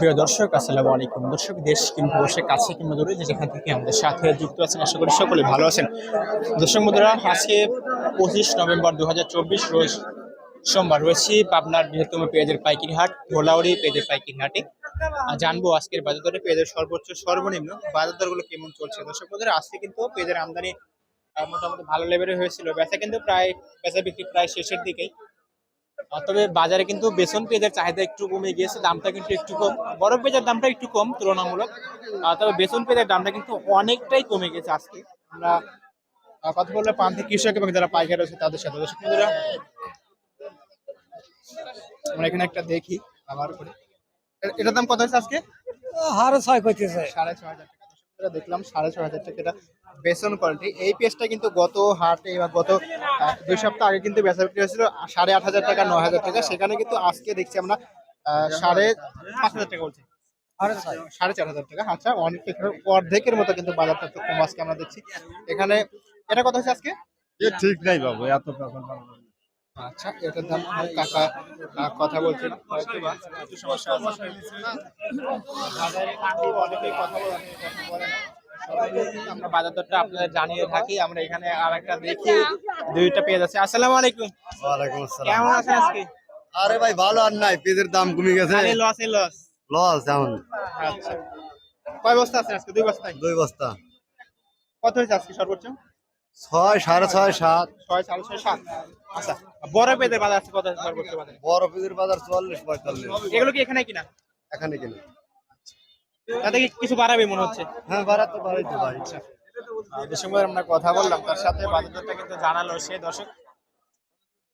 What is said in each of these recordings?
প্রিয় দর্শক, আসসালামু আলাইকুম। দর্শক, দেশ কিংবা বসে কাছে কিংবা দূরে যে যেখান থেকে আমাদের সাথে যুক্ত আছেন, আশা করি সকলে ভালো আছেন। দর্শক বন্ধুরা, আজকে পঁচিশ নভেম্বর দুহাজার চব্বিশ রোজ সোমবার রয়েছি পাবনার বৃহত্তম পেঁয়াজের পাইকারি হাট, ধোলাউড়ি পেঁয়াজের পাইকারি হাটে। জানব আজকের বাজার দরে পেঁয়াজের সর্বোচ্চ সর্বনিম্ন বাজার দরগুলো কেমন চলছে। দর্শক বন্ধুরা, আজকে কিন্তু পেঁয়াজের আমদানি মোটামুটি ভালো লেভেলে হয়েছিল। ব্যথা কিন্তু প্রায়, বেচা বিক্রি প্রায় শেষের দিকেই। তবে বাজারে কিন্তু বেসন পেঁয়াজের চাহিদা একটু কমে গিয়েছে দামটা কিন্তু একটু কম। বরফ পেঁয়াজের দামটা একটু কম তুলনামূলক। তবে বেসন পেঁয়াজের দামটা কিন্তু অনেকটাই কমে গেছে আজকে। আমরা কথা বললে প্রান্তিক কৃষক এবং যারা পাইকার রয়েছে তাদের সাথে। দর্শক বন্ধুরা, আমরা এখানে একটা দেখি আবার করে। এটার দাম কত হয়েছে আজকে? হারও ছয় করতেছে সাড়ে ছ হাজার টাকা। দেখলাম সাড়ে ছ হাজার টাকা। বেসন কোয়ালিটি এই পেঁয়াজটা কিন্তু গত হাটে বা গত দুই সপ্তাহ আগে কিন্তু বেচা বিক্রি হয়েছিল সাড়ে আট হাজার টাকা নয় হাজার টাকা। সেখানে কিন্তু আজকে দেখছি আমরা আহ, সাড়ে পাঁচ হাজার টাকা বলছি। সাড়ে চার হাজার টাকা। আচ্ছা অনেক অর্ধেকের মতো কিন্তু বাজারটা একটু কম আজকে আমরা দেখছি। এখানে এটা কত হচ্ছে আজকে? এ ঠিক নাই বাবু এত আচ্ছা এটার দাম কাকা কথা বলছেন হয়তো বা সমস্যা আছে। অনেকেই কথা বলে আমরা বাজার দরটা আপনাদের জানিয়ে থাকি আমরা এখানে আর একটা দেখি। দুইটা পেয়ে যাচ্ছে আসসালামু আলাইকুম। ওয়ালাইকুম আসসালাম। কেমন আছেন আজকে? আরে ভাই ভালো আর নাই পেঁয়াজের দাম কমে গেছে। আরে লস এ লস লস এখন। আচ্ছা। কয় বস্তা আছে আজকে? দুই বস্তায়? দুই বস্তা। কত হয়েছে আজকে সর্বোচ্চ? ছয় সাড়ে ছয় সাত। ছয় সাড়ে ছয় সাত। আচ্ছা বড় পেঁয়াজের বাজার আছে কত সর্বোচ্চ বাজারে? বড় পেঁয়াজের বাজার চুয়াল্লিশ পঁয়তাল্লিশ। এগুলো কি এখানে কিনা? এখানে কিনে। তাতে কিছু বাড়াবে মনে হচ্ছে? হ্যাঁ বাড়াতে পারি আমরা কথা বললাম তার সাথে কিন্তু জানালো সে দর্শক।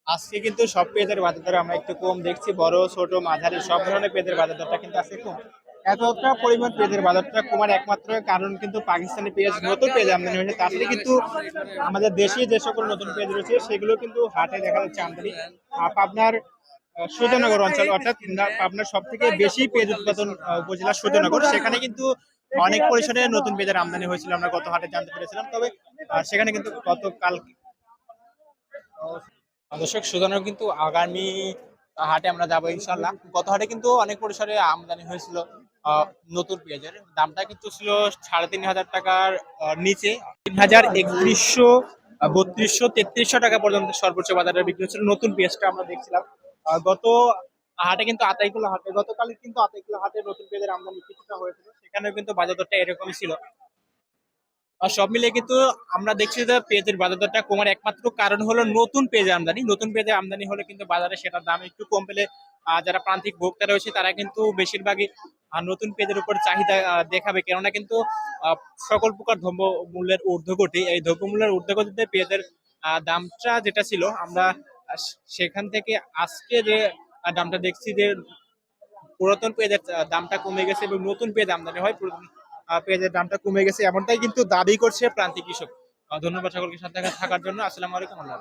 আজকে কিন্তু সব পেঁয়াজের বাজার দর আমরা একটু কম দেখছি বড় ছোট মাঝারি সব ধরনের পেঁয়াজের বাজার দরটা কিন্তু আজকে কম। এতটা পরিমাণ পেঁয়াজের বাজারটা কমার একমাত্র কারণ কিন্তু পাকিস্তানি পেঁয়াজ নতুন পেঁয়াজ আমদানি হয়েছে তাছাড়া কিন্তু আমাদের দেশে যে সকল নতুন পেঁয়াজ রয়েছে সেগুলো কিন্তু হাটে দেখা যাচ্ছে আমদানি। আহ, সুজনগর অঞ্চল, অর্থাৎ পাবনার সব থেকে বেশি পেঁয়াজ উৎপাদন উপজেলা সুজনগর। সেখানে কিন্তু অনেক পরিসরে নতুন পেঁয়াজের আমদানি হয়েছিল, আমরা গত হাটে জানতে পেরেছিলাম। তবে সেখানে কিন্তু গতকাল দর্শক, সুজনগর কিন্তু আগামী হাটে আমরা যাব ইনশাল্লাহ গত হাটে কিন্তু অনেক পরিসরে আমদানি হয়েছিল নতুন পেঁয়াজের দামটা কিন্তু ছিল সাড়ে তিন হাজার টাকার নিচে। তিন হাজার একত্রিশশো বত্রিশশো তেত্রিশশো টাকা পর্যন্ত সর্বোচ্চ বাজারে বিক্রি হচ্ছিল। নতুন পেঁয়াজটা আমরা দেখছিলাম। গত হাটে কিন্তু আতাইকুলা হাটে গতকাল কিন্তু আতাইকুলা হাটে নতুন পেঁয়াজের আমদানি কিছুটা হয়েছিল, সেখানেও কিন্তু বাজার দরটা এরকমই ছিল। আর সব মিলিয়ে কিন্তু আমরা দেখছি যে পেঁয়াজের বাজার দরটা কমার একমাত্র কারণ হলো নতুন পেঁয়াজের আমদানি। নতুন পেঁয়াজের আমদানি হলে কিন্তু বাজারে সেটার দাম একটু কম পেলে যারা প্রান্তিক ভোক্তা রয়েছে, তারা কিন্তু বেশিরভাগই নতুন পেঁয়াজের উপর চাহিদা দেখাবে। কেননা কিন্তু সকল প্রকার দ্রব্য মূল্যের ঊর্ধ্বগতি, এই দ্রব্য মূল্যের ঊর্ধ্বগতিতে পেঁয়াজের দামটা যেটা ছিল, আমরা সেখান থেকে আজকে যে দামটা দেখছি যে, পুরাতন পেঁয়াজের দামটা কমে গেছে এবং নতুন পেঁয়াজ আমদানি হয়, পুরাতন পেঁয়াজের দামটা কমে গেছে। এমনটাই কিন্তু দাবি করছে প্রান্তিক কৃষক। ধন্যবাদ সকলকে সাথে থাকার জন্য। আসসালামু আলাইকুম, আল্লাহ।